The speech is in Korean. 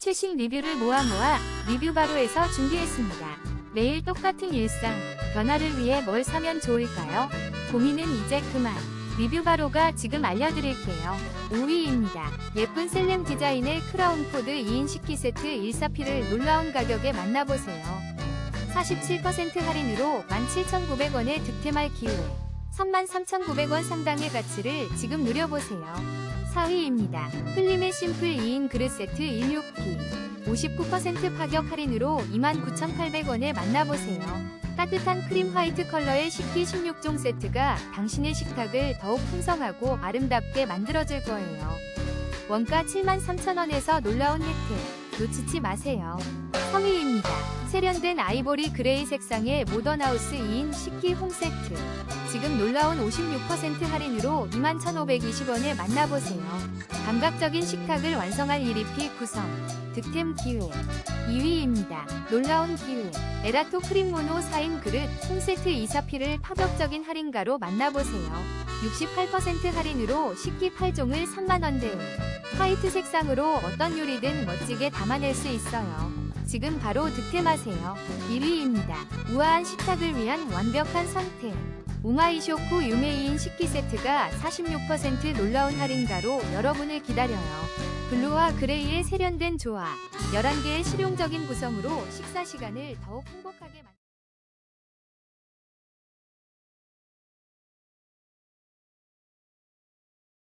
최신 리뷰를 모아 모아 리뷰 바로에서 준비했습니다. 매일 똑같은 일상, 변화를 위해 뭘 사면 좋을까요? 고민은 이제 그만. 리뷰 바로가 지금 알려드릴게요. 5위입니다. 예쁜 셀렘 디자인의 크라운 포드 2인 식기 세트 1사피를 놀라운 가격에 만나보세요. 47% 할인으로 17,900원의 득템할 기회. 33,900원 상당의 가치를 지금 누려보세요. 4위입니다. 플림의 심플 2인 그릇 세트 16피. 59% 파격 할인으로 29,800원에 만나보세요. 따뜻한 크림 화이트 컬러의 식기 16종 세트가 당신의 식탁을 더욱 풍성하고 아름답게 만들어줄 거예요. 원가 73,000원에서 놀라운 혜택 놓치지 마세요. 3위입니다. 세련된 아이보리 그레이 색상의 모던하우스 2인 식기 홈 세트. 지금 놀라운 56% 할인으로 21,520원에 만나보세요. 감각적인 식탁을 완성할 1위피 구성. 득템 기회. 2위입니다. 놀라운 기회. 에라토 크림 모노 4인 그릇 홈세트 2사피를 파격적인 할인가로 만나보세요. 68% 할인으로 식기 8종을 3만원대에 화이트 색상으로 어떤 요리든 멋지게 담아낼 수 있어요. 지금 바로 득템하세요. 1위입니다. 우아한 식탁을 위한 완벽한 선택. 우마이쇼쿠 유메이인 식기 세트가 46% 놀라운 할인가로 여러분을 기다려요. 블루와 그레이의 세련된 조화, 11개의 실용적인 구성으로 식사 시간을 더욱 행복하게 만